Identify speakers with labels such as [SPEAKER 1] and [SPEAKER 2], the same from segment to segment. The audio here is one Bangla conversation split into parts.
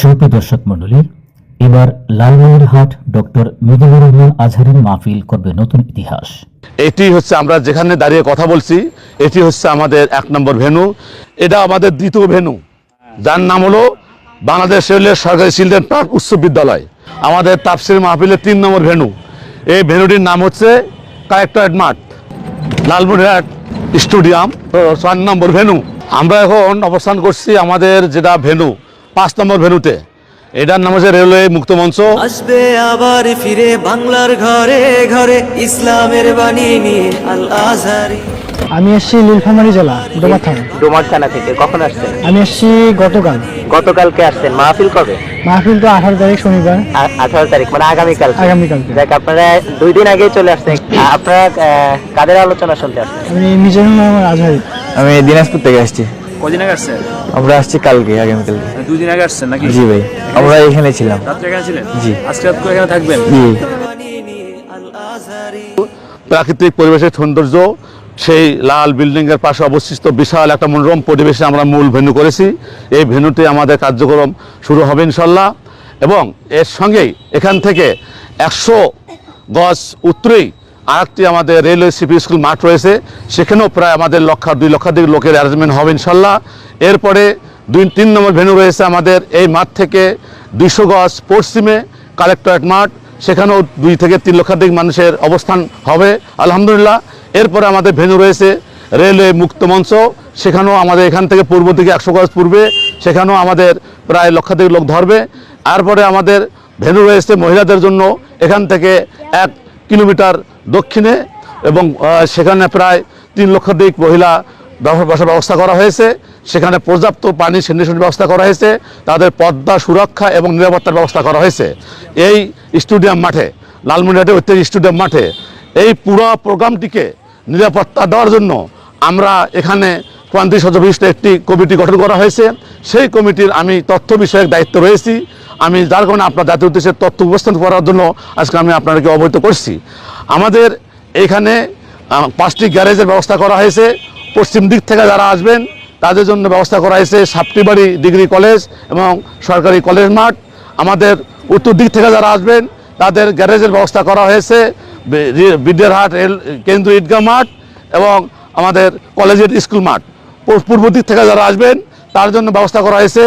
[SPEAKER 1] সুপ্রিয় দর্শক মণ্ডলী, এবার লালমনিরহাট ডক্টর মিজানুর রহমান আজহারের মাহফিল করবে নতুন ইতিহাস।
[SPEAKER 2] এটি হচ্ছে আমরা যেখানে দাঁড়িয়ে কথা বলছি, এটি হচ্ছে আমাদের এক নম্বর ভেনু এটা আমাদের দ্বিতীয় ভেনু যার নাম হলো বাংলাদেশ সরকারি চিলড্রেন পার্ক উচ্চ বিদ্যালয়। আমাদের তাপসির মাহফিলের তিন নম্বর ভেনু এই ভেনুটির নাম হচ্ছে কালেক্টরেট মাঠ, লালমনিরহাট স্টেডিয়াম চার নম্বর ভেনু আমরা এখন অবস্থান করছি আমাদের যেটা ভেনু পাঁচ নম্বর ভেনুতে। এটার নাম হচ্ছে রেলওয়ে মুক্ত মঞ্চ।
[SPEAKER 3] আসবে আবার ফিরে বাংলার ঘরে ঘরে ইসলামের বাণী নিয়ে আল আজহারি
[SPEAKER 4] আমি এসেছি নীলফামারী জেলা ডোমার থানা
[SPEAKER 5] ডোমার থানা থেকে। কখন আসছেন?
[SPEAKER 4] আমি এসেছি গতকাল।
[SPEAKER 5] গতকালকে আসছেন। মাহফিল কবে?
[SPEAKER 4] মাহফিল তো আঠারো তারিখ শনিবার।
[SPEAKER 5] আঠারো তারিখ মানে আগামীকাল
[SPEAKER 4] আগামীকাল
[SPEAKER 5] দেখ আপনারা দুই দিন আগেই চলে আসছেন। আপনারা আহ, কাদের আলোচনা শুনতে আসছেন?
[SPEAKER 4] আমি মিজানুর রহমান আজহারি।
[SPEAKER 6] আমি দিনাজপুর থেকে আসছি।
[SPEAKER 7] কদিন আগে আসছেন?
[SPEAKER 6] আমরা আসছি কালকে আগামীকালকে
[SPEAKER 7] দুই দিন আগে আসছেন নাকি?
[SPEAKER 6] জি ভাই আমরা এখানে ছিলাম।
[SPEAKER 7] রাত্রে এখানে ছিলেন?
[SPEAKER 6] জি।
[SPEAKER 7] আজকে রাত করে এখানে থাকবেন?
[SPEAKER 6] জি।
[SPEAKER 2] প্রাকৃতিক পরিবেশের সৌন্দর্য সেই লাল বিল্ডিং এর পাশে অবস্থিত বিশাল একটা মনোরম পরিবেশে আমরা মূল ভেন্যু করেছি। এই ভেন্যুতে আমাদের কার্যক্রম শুরু হবে ইনশাল্লাহ এবং এর সঙ্গেই এখান থেকে একশো গজ উত্তরেই আরেকটি আমাদের রেলওয়ে সিপি স্কুল মাঠ রয়েছে। সেখানেও প্রায় আমাদের লক্ষ দুই লক্ষাধিক লোকের অ্যারেঞ্জমেন্ট হবে ইনশাল্লাহ। এরপরে দুই, তিন নম্বর ভেন্যু রয়েছে আমাদের এই মাঠ থেকে দুইশো গজ পশ্চিমে কালেক্টরেট মাঠ। সেখানেও দুই থেকে তিন লক্ষাধিক মানুষের অবস্থান হবে, আলহামদুলিল্লাহ। এরপরে আমাদের ভেন্যু রয়েছে রেলওয়ে মুক্ত মঞ্চ। সেখানেও আমাদের এখান থেকে পূর্ব দিকে একশো গজ পূর্বে সেখানেও আমাদের প্রায় লক্ষাধিক লোক ধরবে। তারপরে আমাদের ভেন্যু রয়েছে মহিলাদের জন্য। এখান থেকে এক কিলোমিটার দক্ষিণে এবং সেখানে প্রায় তিন লক্ষাধিক মহিলা বসার ব্যবস্থা করা হয়েছে। সেখানে পর্যাপ্ত পানি সেনিটেশন ব্যবস্থা করা হয়েছে। তাদের পদ্মা সুরক্ষা এবং নিরাপত্তার ব্যবস্থা করা হয়েছে। এই স্টেডিয়াম মাঠে, লালমনিরহাটে ঐতিহাসিক স্টেডিয়াম মাঠে, এই পুরো প্রোগ্রামটিকে নিরাপত্তা দেওয়ার জন্য আমরা এখানে পঁয়ত্রিশ সদস্য একটি কমিটি গঠন করা হয়েছে। সেই কমিটির আমি তথ্য বিষয়ক দায়িত্ব রয়েছি। আমি যার কারণে আপনার জাতীয় উদ্দেশ্যে তথ্য উপস্থান করার জন্য আজকে আমি আপনাদেরকে অবহিত করছি। আমাদের এইখানে আহ, পাঁচটি গ্যারেজের ব্যবস্থা করা হয়েছে। পশ্চিম দিক থেকে যারা আসবেন তাদের জন্য ব্যবস্থা করা হয়েছে সাপটিবাড়ি ডিগ্রি কলেজ এবং সরকারি কলেজ মাঠ। আমাদের উত্তর দিক থেকে যারা আসবেন তাদের গ্যারেজের ব্যবস্থা করা হয়েছে। বিদ্যারহাট রেল কেন্দ্রীয় ঈদগাহ মাঠ এবং আমাদের কলেজের স্কুল মাঠ। পূর্ব দিক থেকে যারা আসবেন তার জন্য ব্যবস্থা করা হয়েছে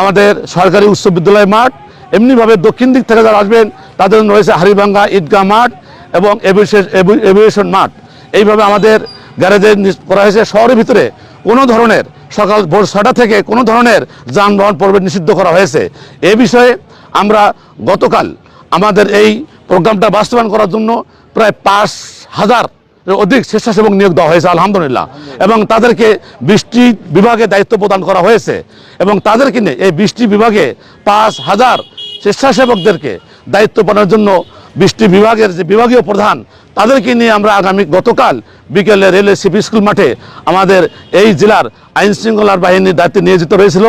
[SPEAKER 2] আমাদের সরকারি উচ্চ বিদ্যালয় মাঠ। এমনিভাবে দক্ষিণ দিক থেকে যারা আসবেন তাদের জন্য রয়েছে হারিভাঙ্গা ঈদগাহ মাঠ এবং এভিয়েশন- মাঠ। এইভাবে আমাদের গ্যারেজে করা হয়েছে। শহরের ভিতরে কোনো ধরনের সকাল ভোর ছটা থেকে কোনো ধরনের যানবাহন প্রবেশ নিষিদ্ধ করা হয়েছে। এ বিষয়ে আমরা গতকাল আমাদের এই প্রোগ্রামটা বাস্তবায়ন করার জন্য প্রায় পাঁচ হাজার অধিক স্বেচ্ছাসেবক নিয়োগ দেওয়া হয়েছে, আলহামদুলিল্লাহ। এবং তাদেরকে বৃষ্টি বিভাগে দায়িত্ব প্রদান করা হয়েছে। এবং তাদেরকে নিয়ে এই বৃষ্টি বিভাগে পাঁচ হাজার স্বেচ্ছাসেবকদেরকে দায়িত্ব পালনের জন্য বৃষ্টি বিভাগের যে বিভাগীয় প্রধান, তাদেরকে নিয়ে আমরা আগামী গতকাল বিকেলে রেলওয়ে সিপি স্কুল মাঠে আমাদের এই জেলার আইন শৃঙ্খলার বাহিনীর দায়িত্বে নিয়োজিত হয়েছিল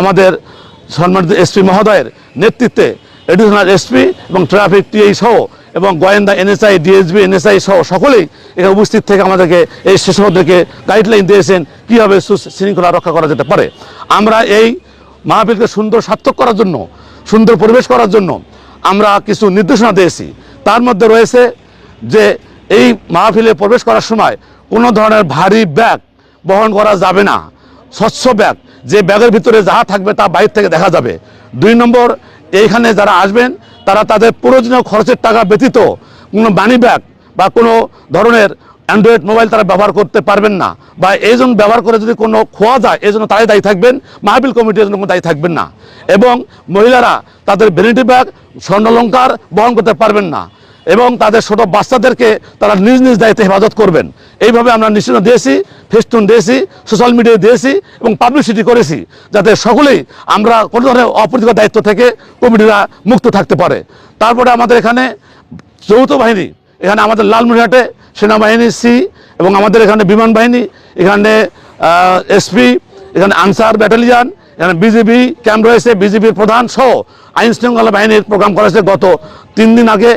[SPEAKER 2] আমাদের সম্মানিত এসপি মহোদয়ের নেতৃত্বে এডিশনাল এসপি এবং ট্রাফিক টিআই সহ এবং গোয়েন্দা এনএসআই ডিএসবি এনএসআই সহ সকলেই এখানে উপস্থিত থেকে আমাদেরকে এই শিশুদেরকে গাইডলাইন দিয়েছেন, কীভাবে সুশৃঙ্খলা রক্ষা করা যেতে পারে। আমরা এই মাহফিলকে সুন্দর সার্থক করার জন্য, সুন্দর পরিবেশ করার জন্য আমরা কিছু নির্দেশনা দিয়েছি। তার মধ্যে রয়েছে যে এই মাহফিলে প্রবেশ করার সময় কোনো ধরনের ভারী ব্যাগ বহন করা যাবে না। স্বচ্ছ ব্যাগ, যে ব্যাগের ভিতরে যাহা থাকবে তা বাইরে থেকে দেখা যাবে। দুই নম্বর, এইখানে যারা আসবেন, তারা তাদের প্রয়োজনীয় খরচের টাকা ব্যতীত কোনো বাণী ব্যাগ বা কোনো ধরনের অ্যান্ড্রয়েড মোবাইল তারা ব্যবহার করতে পারবেন না। বা এই জন্য ব্যবহার করে যদি কোনো খোয়া যায়, এই জন্য তারাই দায়ী থাকবেন মাহবিল কমিটির জন্য কোনো দায়ী থাকবেন না। এবং মহিলারা তাদের ভ্যানিটি ব্যাগ স্বর্ণলঙ্কার বহন করতে পারবেন না। এবং তাদের ছোট বাচ্চাদেরকে তারা নিজ নিজ দায়িত্বে হেফাজত করবেন। এইভাবে আমরা নিশ্চিত দিয়েছি, ফেস্টুন দিয়েছি, সোশ্যাল মিডিয়ায় দিয়েছি এবং পাবলিসিটি করেছি, যাতে সকলেই আমরা কোনো ধরনের অপ্রীতিকর দায়িত্ব থেকে কমিটিরা মুক্ত থাকতে পারে। তারপরে আমাদের এখানে যৌথ বাহিনী, এখানে আমাদের লালমনিরহাটে সেনাবাহিনী সি এবং আমাদের এখানে বিমান বাহিনী, এখানে এসপি এখানে আনসার ব্যাটালিয়ান, এখানে বিজেপি ক্যাম্প রয়েছে বিজেপির প্রধান সহ আইন শৃঙ্খলা বাহিনীর প্রোগ্রাম করেছে গত তিন দিন আগে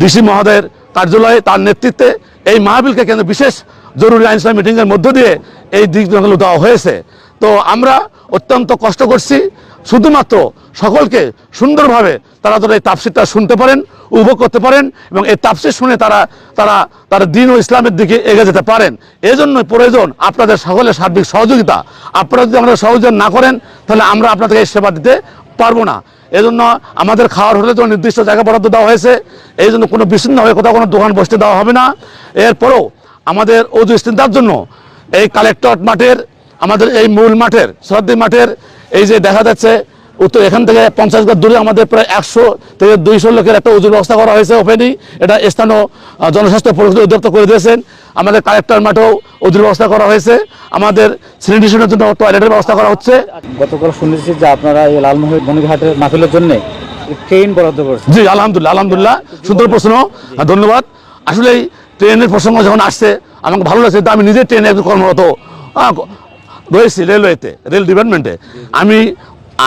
[SPEAKER 2] ডিসি মহোদয়ের কার্যালয়ে তার নেতৃত্বে। এই মাহবিলকে কেন্দ্রে বিশেষ জরুরি আইন মিটিংয়ের মধ্য দিয়ে এই দিকগুলো দেওয়া হয়েছে। তো আমরা অত্যন্ত কষ্ট করছি। শুধুমাত্র সকলকে সুন্দরভাবে তারা তারা এই তাফসিরটা শুনতে পারেন, উপভোগ করতে পারেন এবং এই তাফসির শুনে তারা তারা তারা দিন ও ইসলামের দিকে এগিয়ে যেতে পারেন। এজন্য প্রয়োজন আপনাদের সকলের সার্বিক সহযোগিতা। আপনারা যদি আমাদের সহযোগিতা না করেন, তাহলে আমরা আপনাদেরকে এই সেবা দিতে পারব না। এই জন্য আমাদের খাওয়ার হলে তো নির্দিষ্ট জায়গা বরাদ্দ দেওয়া হয়েছে। এই জন্য কোনো বিচ্ছিন্ন হয়ে কোথাও কোনো দোকান বসতে দেওয়া হবে না। এরপরও আমাদের অজু ইস্তিন্দার জন্য এই কালেক্টর মাঠের আমাদের এই মূল মাঠের সর্দি মাঠের এই যে দেখা যাচ্ছে উত্তর এখান থেকে পঞ্চাশ গজ দূরে আমাদের প্রায় একশো থেকে দুইশো লোকের একটা উজুর ব্যবস্থা করা হয়েছে ওপেনই এটা স্থানীয় জনস্বাস্থ্য পরিষদ উদ্যোক্ত করে দিয়েছেন। আমাদের কালেক্টর মাঠেও উজুর ব্যবস্থা করা হয়েছে। আমাদের স্যানিটেশনের জন্য টয়লেটের ব্যবস্থা করা হচ্ছে।
[SPEAKER 8] গতকাল শুনেছি যে আপনারা এই লালমোহন মনিরহাটের মাহফিলের জন্য ট্রেন বরাদ্দ করছেন।
[SPEAKER 2] জি আলহামদুলিল্লাহ আলহামদুলিল্লাহ। সুন্দর প্রশ্ন ধন্যবাদ। আসলে ট্রেনের প্রসঙ্গ যখন আসছে আমাকে ভালো লাগছে তো আমি নিজে ট্রেনে একজন কর্মরত। রয়েছি রেলওয়েতে রেল ডিপার্টমেন্টে আমি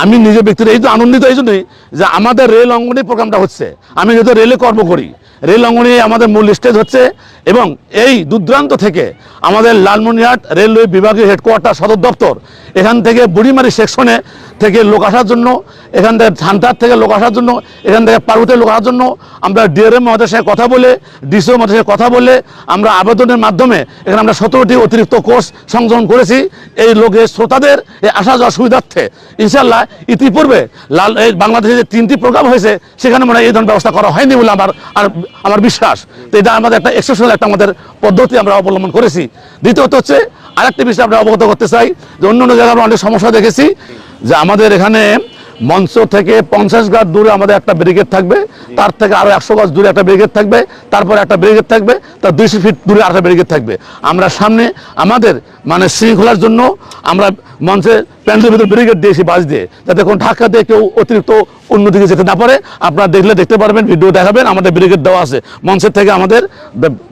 [SPEAKER 2] আমি নিজে ব্যক্তির এই তো আনন্দিত এই জন্যই যে আমাদের রেল অঙ্গনে প্রোগ্রামটা হচ্ছে। আমি যেহেতু রেলে কর্ম করি রেল অঙ্গনে আমাদের মূল স্টেজ হচ্ছে এবং এই দুর্দান্ত থেকে আমাদের লালমনিরহাট রেলওয়ে বিভাগীয় হেডকোয়ার্টার সদর দপ্তর, এখান থেকে বুড়িমারি সেকশনে থেকে লোক আসার জন্য, এখান থেকে ঝান্টার থেকে লোক আসার জন্য, এখান থেকে পার্বতের লোক আসার জন্য, আমরা ডিআরএম মহাদের সঙ্গে কথা বলে, ডিসিও মহাদের সঙ্গে কথা বলে, আমরা আবেদনের মাধ্যমে এখানে আমরা সতেরোটি অতিরিক্ত কোর্স সংযোজন করেছি। এই লোকের শ্রোতাদের এই আসা যাওয়ার সুবিধার্থে ইনশাল্লাহ ইতিপূর্বে লাল এই বাংলাদেশে যে তিনটি প্রোগ্রাম হয়েছে, সেখানে মনে হয় এই ধরনের ব্যবস্থা করা হয়নি বলে আমার আর আমার বিশ্বাস। তো এটা আমাদের একটা এক্সেপশনাল একটা আমাদের পদ্ধতি আমরা অবলম্বন করেছি। দ্বিতীয়ত হচ্ছে, আরেকটি বিষয় আমরা অবগত করতে চাই, যে অন্য অন্য জায়গায় আমরা অনেক সমস্যা দেখেছি। যে আমাদের এখানে মঞ্চ থেকে পঞ্চাশ গাছ দূরে আমাদের একটা ব্রিগেড থাকবে, তার থেকে আরও একশো গাছ দূরে একটা ব্রিগেড থাকবে, তারপরে একটা ব্রিগেড থাকবে তার দুইশো ফিট দূরে আরেকটা ব্রিগেড থাকবে। আমরা সামনে আমাদের মানে শৃঙ্খলার জন্য আমরা মঞ্চে প্যান্ডেল ভিতরে ব্রিগেড দিয়েছি বাস দিয়ে, যাতে কোনো ঢাকা দিয়ে কেউ অতিরিক্ত অন্যদিকে যেতে না পারে। আপনারা দেখলে দেখতে পারবেন, ভিডিও দেখাবেন, আমাদের ব্রিগেড দেওয়া আছে। মঞ্চের থেকে আমাদের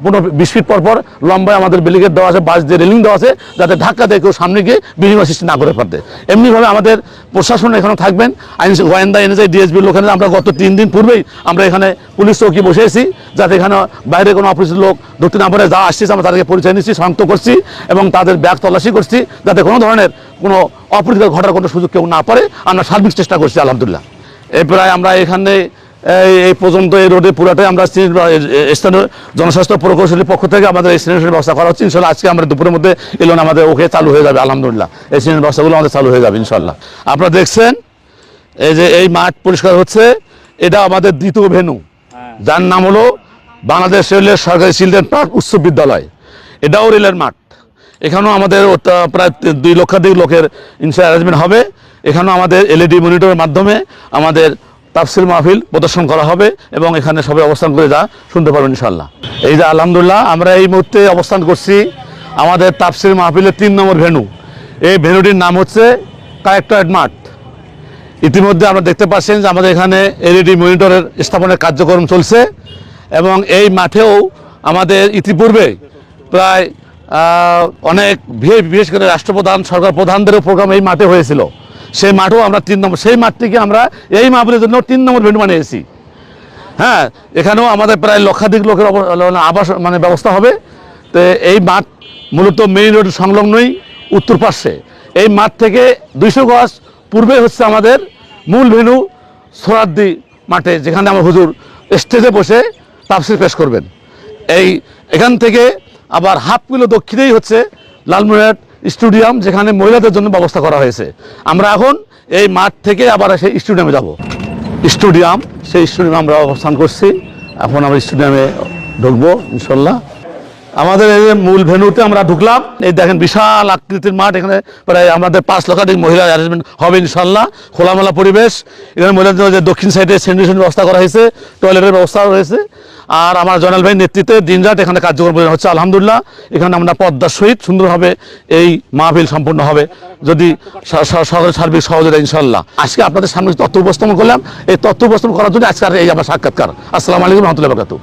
[SPEAKER 2] পনেরো, বিশ ফিট পর পর লম্বায় আমাদের ব্রিগেড দেওয়া আছে, বাস দিয়ে রেলিং দেওয়া আছে, যাতে ধাক্কা দিয়ে কেউ সামনে গিয়ে বিনিময় সৃষ্টি না করে পারতে এমনিভাবে আমাদের প্রশাসন এখানে থাকবেন, আইন গোয়েন্দা, এনএসআই ডিএসবির লোকেরা আমরা গত তিন দিন পূর্বেই আমরা এখানে পুলিশ চৌকি বসেছি যাতে এখানে বাইরে কোনো অফিসের লোক ঢুকতে না পারে। যা আসছে আমরা তাদেরকে পরিচয় নিচ্ছি শনাক্ত করছি এবং তাদের ব্যাগ তল্লাশি করছি, যাতে কোনো ধরনের কোনো অপ্রীতিকর ঘটার কোনো সুযোগ কেউ না পারে। আমরা সার্বিক চেষ্টা করছি, আলহামদুলিল্লাহ। এই প্রায় আমরা এখানে এই পর্যন্ত এই রোডে পুরাটাই আমরা স্থানীয় জনস্বাস্থ্য প্রকৌশলীর পক্ষ থেকে আমাদের এই সিলিন্ডারের ব্যবস্থা করা হচ্ছে। ইনশাল্লাহ আজকে আমরা দুপুরের মধ্যে এলোন আমাদের ওকে চালু হয়ে যাবে আলহামদুলিল্লাহ। এই সিলিন্ডার ব্যবস্থাগুলো আমাদের চালু হয়ে যাবে ইনশাল্লাহ। আপনারা দেখছেন এই যে এই মাঠ পরিষ্কার হচ্ছে এটা আমাদের দ্বিতীয় ভেনু যার নাম হলো বাংলাদেশ রেলের সরকারি চিলড্রেন পার্ক উচ্চ বিদ্যালয়। এটাও রেলের মাঠ। এখানেও আমাদের প্রায় দুই লক্ষাধিক লোকের ইনশাল অ্যারেঞ্জমেন্ট হবে। এখানেও আমাদের এলইডি মনিটরের মাধ্যমে আমাদের তাফসিল মাহফিল প্রদর্শন করা হবে এবং এখানে সবাই অবস্থান করে যা শুনতে পারবেন ইনশাল্লাহ এই যে আলহামদুলিল্লাহ আমরা এই মুহূর্তে অবস্থান করছি আমাদের তাফসিল মাহফিলের তিন নম্বর ভেনু এই ভেনুটির নাম হচ্ছে কালেক্টরেট মাঠ। ইতিমধ্যে আমরা দেখতে পাচ্ছেন যে আমাদের এখানে এলইডি মনিটরের স্থাপনের কার্যক্রম চলছে এবং এই মাঠেও আমাদের ইতিপূর্বে প্রায় অনেক বিশেষ করে রাষ্ট্রপ্রধান, সরকার প্রধানদেরও প্রোগ্রাম এই মাঠে হয়েছিল। সেই মাঠও আমরা তিন নম্বর, সেই মাঠটিকে আমরা এই মাহফিলের জন্য তিন নম্বর ভেন্যু বানিয়েছি। হ্যাঁ এখানেও আমাদের প্রায় লক্ষাধিক লোকের আবাস মানে ব্যবস্থা হবে। তো এই মাঠ মূলত মেইন রোড সংলগ্নই উত্তর পার্শ্বে। এই মাঠ থেকে দুইশো গজ পূর্বে হচ্ছে আমাদের মূল ভেনু সোরাদ্দি মাঠে, যেখানে আমার হুজুর স্টেজে বসে তাফসির পেশ করবেন। এই এখান থেকে আবার হাফ কিলো দক্ষিণেই হচ্ছে লালমনিরহাট স্টেডিয়াম যেখানে মহিলাদের জন্য ব্যবস্থা করা হয়েছে। আমরা এখন এই মাঠ থেকে আবার সেই স্টেডিয়ামে যাব। স্টেডিয়াম, সেই স্টেডিয়ামে আমরা অবস্থান করছি। এখন আমরা স্টেডিয়ামে ঢুকবো, ইনশাল্লাহ। আমাদের এই মূল ভেন্যুতে আমরা ঢুকলাম। এই দেখেন বিশাল আকৃতির মাঠ, এখানে প্রায় আমাদের পাঁচ লক্ষাধিক মহিলা অ্যারেঞ্জমেন্ট হবে ইনশাল্লাহ। খোলামেলা পরিবেশ। এখানে মহিলাদের যে দক্ষিণ সাইডে স্যানিটেশন ব্যবস্থা করা হয়েছে টয়লেটের ব্যবস্থা রয়েছে। আর আমার জনাল ভাই নেতৃত্বে দিনরাত এখানে কার্যক্রম হচ্ছে। আলহামদুলিল্লাহ, এখানে আমরা পদ্মার সহিত সুন্দরভাবে এই মাহফিল সম্পূর্ণ হবে। যদি সার্বিক সহযোগিতা ইনশাল্লাহ। আজকে আপনাদের সামনে তথ্য উপস্থাপন করলাম, এই তথ্য উপস্থাপন করার জন্য আজকে এই আমার সাক্ষাৎকার। আসসালামু আলাইকুম রহমতুল্লাহ বাকাতু